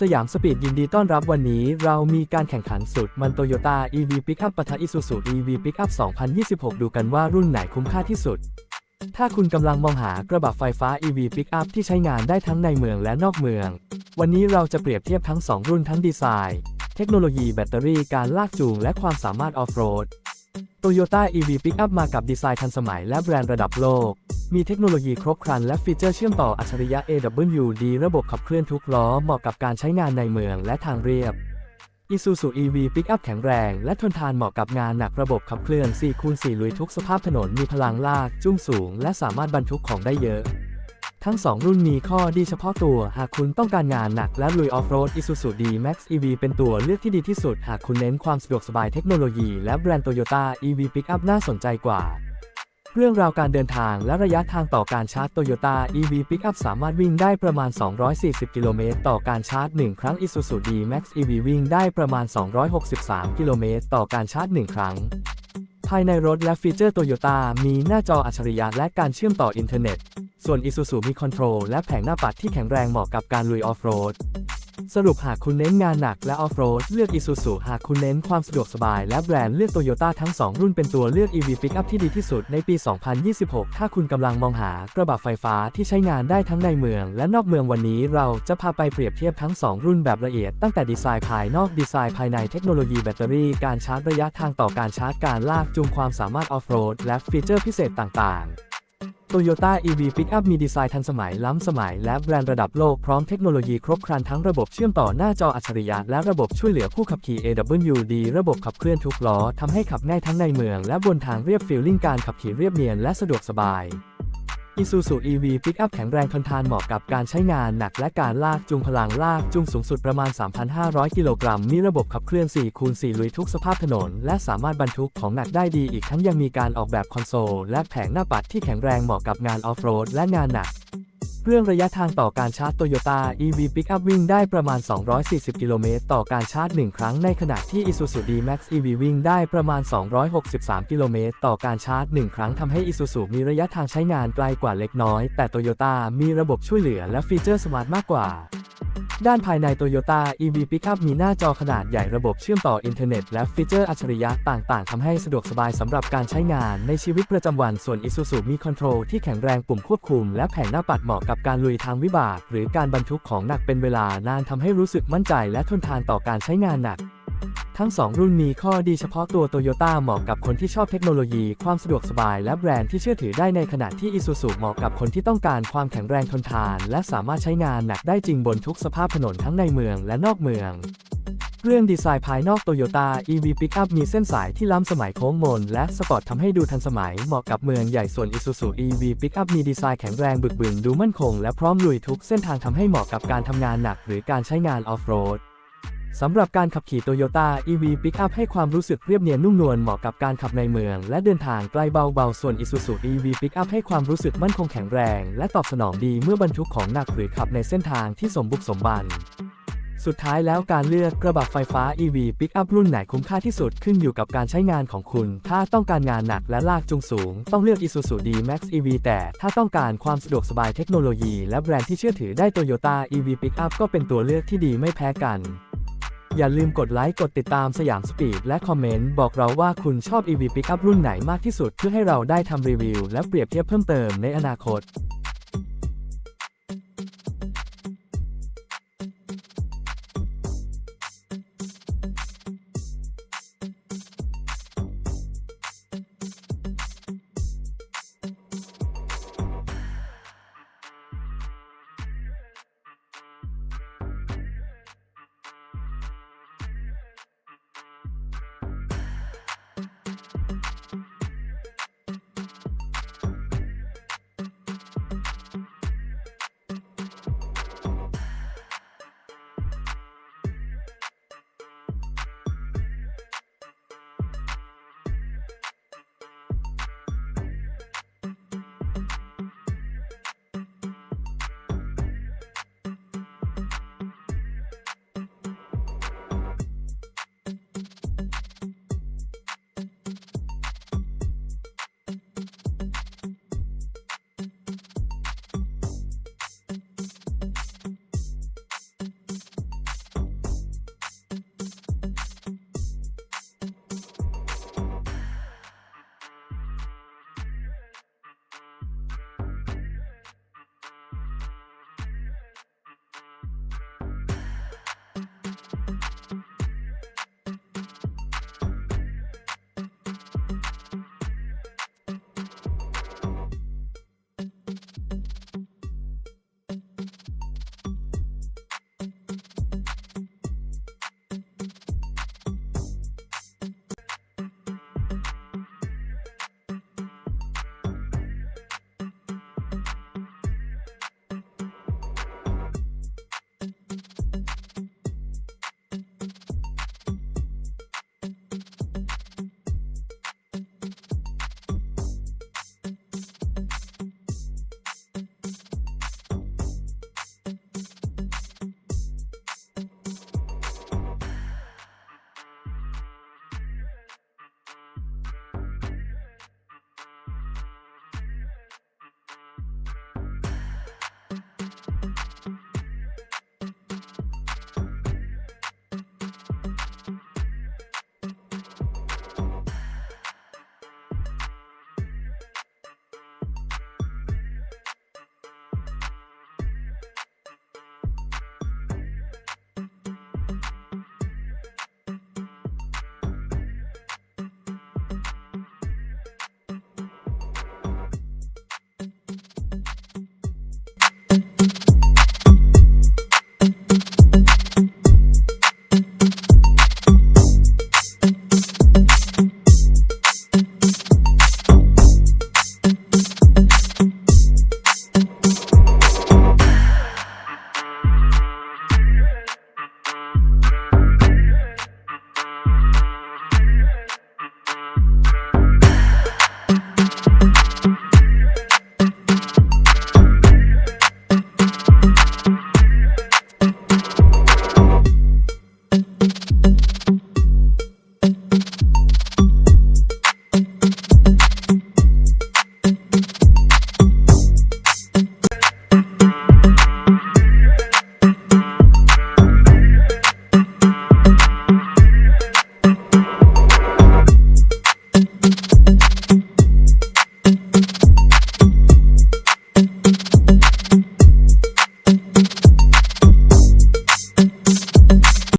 สยามสปีดยินดีต้อนรับวันนี้เรามีการแข่งขันสุด มันโตโยต้า EV Pickup ปะทะ Isuzu EV Pickup 2026 ดูกันว่ารุ่นไหนคุ้มค่าที่สุด ถ้าคุณกำลังมองหากระบะไฟฟ้า EV Pickup ที่ใช้งานได้ทั้งในเมืองและนอกเมือง วันนี้เราจะเปรียบเทียบทั้ง 2 รุ่นทั้งดีไซน์ เทคโนโลยีแบตเตอรี่การลากจูงและความสามารถออฟโรด Toyota EV Pickup มากับดีไซน์ทันสมัยและแบรนด์ระดับโลก มีเทคโนโลยีครบครันและฟีเจอร์เชื่อมต่ออัจฉริยะ AWD ระบบขับเคลื่อนทุกล้อเหมาะกับการใช้งานในเมืองและทางเรียบ Isuzu EV Pickup แข็งแรงและทนทานเหมาะกับงานหนักระบบขับเคลื่อน4คูณ4ลุยทุกสภาพถนนมีพลังลาก จุ้งสูง และสามารถบรรทุกของได้เยอะ ทั้ง 2 รุ่นมีข้อดีเฉพาะตัว หากคุณต้องการงานหนักและลุยออฟโรด Isuzu D-Max EV เป็นตัวเลือกที่ดีที่สุด หากคุณเน้นความสะดวกสบายเทคโนโลยีและแบรนด์ Toyota EV Pickup น่าสนใจกว่า เรื่องราวการเดินทางและระยะทางต่อการชาร์จ Toyota EV Pickup สามารถวิ่งได้ประมาณ 240 กิโลเมตรต่อการชาร์จ 1 ครั้ง Isuzu D-Max EV วิ่งได้ประมาณ 263 กิโลเมตรต่อการชาร์จ 1 ครั้งภายในรถและฟีเจอร์ Toyota มีหน้าจออัจฉริยะและการเชื่อมต่ออินเทอร์เน็ต ส่วน Isuzu มีคอนโทรลและแผงหน้าปัดที่แข็งแรงเหมาะกับการลุยออฟโรด สรุปหากคุณเน้นงานหนักและออฟโรดเลือก Isuzu หากคุณเน้นความสะดวกสบายและแบรนด์เลือก Toyota ทั้ง 2 รุ่นเป็นตัวเลือก EV Pickup ที่ดีที่สุดในปี 2026 ถ้าคุณกำลังมองหากระบะไฟฟ้าที่ใช้งานได้ทั้งในเมือง และนอกเมืองวันนี้เราจะพาไปเปรียบเทียบทั้ง 2 รุ่นแบบละเอียดตั้งแต่ดีไซน์ภายนอกดีไซน์ภายในเทคโนโลยีแบตเตอรี่การชาร์จระยะทางต่อการชาร์จการลากจูงความสามารถออฟโรดและฟีเจอร์พิเศษต่างๆ Toyota EV Pickup มีดีไซน์ทันสมัยล้ำสมัย และแบรนด์ระดับโลกพร้อมเทคโนโลยีครบครันทั้งระบบเชื่อมต่อหน้าจออัจฉริยะและระบบช่วยเหลือผู้ขับขี่ AWD ระบบขับเคลื่อนทุกล้อทำให้ขับง่ายทั้งในเมือง และบนทางเรียบฟีลลิ่งการขับขี่เรียบเนียนและสะดวกสบาย Isuzu EV Pickup แข็งแรงทนทานเหมาะกับการใช้งานหนักและการลากจูงพลังลากจูงสูงสุดประมาณ 3,500 กิโลกรัม มีระบบขับเคลื่อน 4 คูณ 4 ลุยทุกสภาพถนน และสามารถบรรทุกของหนักได้ดีอีกทั้งยังมีการออกแบบคอนโซล และแผงหน้าปัดที่แข็งแรงเหมาะกับงานออฟโรดและงานหนัก เรื่องระยะทางต่อการชาร์จ Toyota EV Pickup วิ่งได้ประมาณ 240 กิโลเมตรต่อการชาร์จ 1 ครั้ง ในขณะที่ Isuzu D-Max EV วิ่งได้ประมาณ 263 กิโลเมตรต่อการชาร์จ 1 ครั้งทำให้ Isuzu มีระยะทางใช้งานไกลกว่าเล็กน้อย แต่ Toyota มีระบบช่วยเหลือและฟีเจอร์สมาร์ทมากกว่า ด้านภายใน Toyota EV Pickup มีหน้าจอขนาดใหญ่ระบบเชื่อมต่ออินเทอร์เน็ตและฟีเจอร์อัจฉริยะต่างๆทำให้สะดวกสบายสำหรับการใช้งานในชีวิตประจำวันส่วน Isuzu มีคอนโทรลที่แข็งแรงปุ่มควบคุมและแผงหน้าปัดเหมาะกับการลุยทางวิบาก หรือการบรรทุกของหนักเป็นเวลานานทำให้รู้สึกมั่นใจและทนทานต่อการใช้งานหนัก ทั้ง 2 รุ่นมีข้อดีเฉพาะตัว Toyota เหมาะกับคนที่ชอบเทคโนโลยี ความสะดวกสบาย และแบรนด์ที่เชื่อถือได้ในขณะที่ Isuzu เหมาะกับคนที่ต้องการความแข็งแรงทนทาน และสามารถใช้งานหนักได้จริงบนทุกสภาพถนนทั้งในเมืองและนอกเมืองเรื่องดีไซน์ภายนอก Toyota EV Pickup มีเส้นสายที่ล้ำสมัยโค้งมน และสปอร์ตทำให้ดูทันสมัยเหมาะกับเมืองใหญ่ส่วน Isuzu EV Pickup มีดีไซน์แข็งแรงบึกบึนดูมั่นคง และพร้อมลุยทุกเส้นทางทำให้เหมาะกับการทำงานหนัก หรือการใช้งานออฟโรด สำหรับการขับขี่ Toyota EV Pickup ให้ความรู้สึกเรียบเนียนนุ่มนวลเหมาะกับการขับในเมือง และเดินทางไกลเบาๆ ส่วน Isuzu EV Pickup ให้ความรู้สึกมั่นคงแข็งแรง และตอบสนองดีเมื่อบรรทุกของหนักหรือขับในเส้นทางที่สมบุกสมบัน สุดท้ายแล้วการเลือกกระบะไฟฟ้า EV Pickup รุ่นไหนคุ้มค่าที่สุดขึ้นอยู่กับการใช้งานของคุณ ถ้าต้องการงานหนักและลากจูงสูง ต้องเลือก Isuzu D-Max EV แต่ถ้าต้องการความสะดวกสบายเทคโนโลยี และแบรนด์ที่เชื่อถือได้ Toyota EV Pickup ก็เป็นตัวเลือกที่ดีไม่แพ้กัน อย่าลืมกดไลค์กดติดตามสยามสปีดและคอมเมนต์บอกเราว่าคุณชอบ EV Pickup รุ่นไหนมากที่สุดเพื่อให้เราได้ทำรีวิวและเปรียบเทียบเพิ่มเติมในอนาคต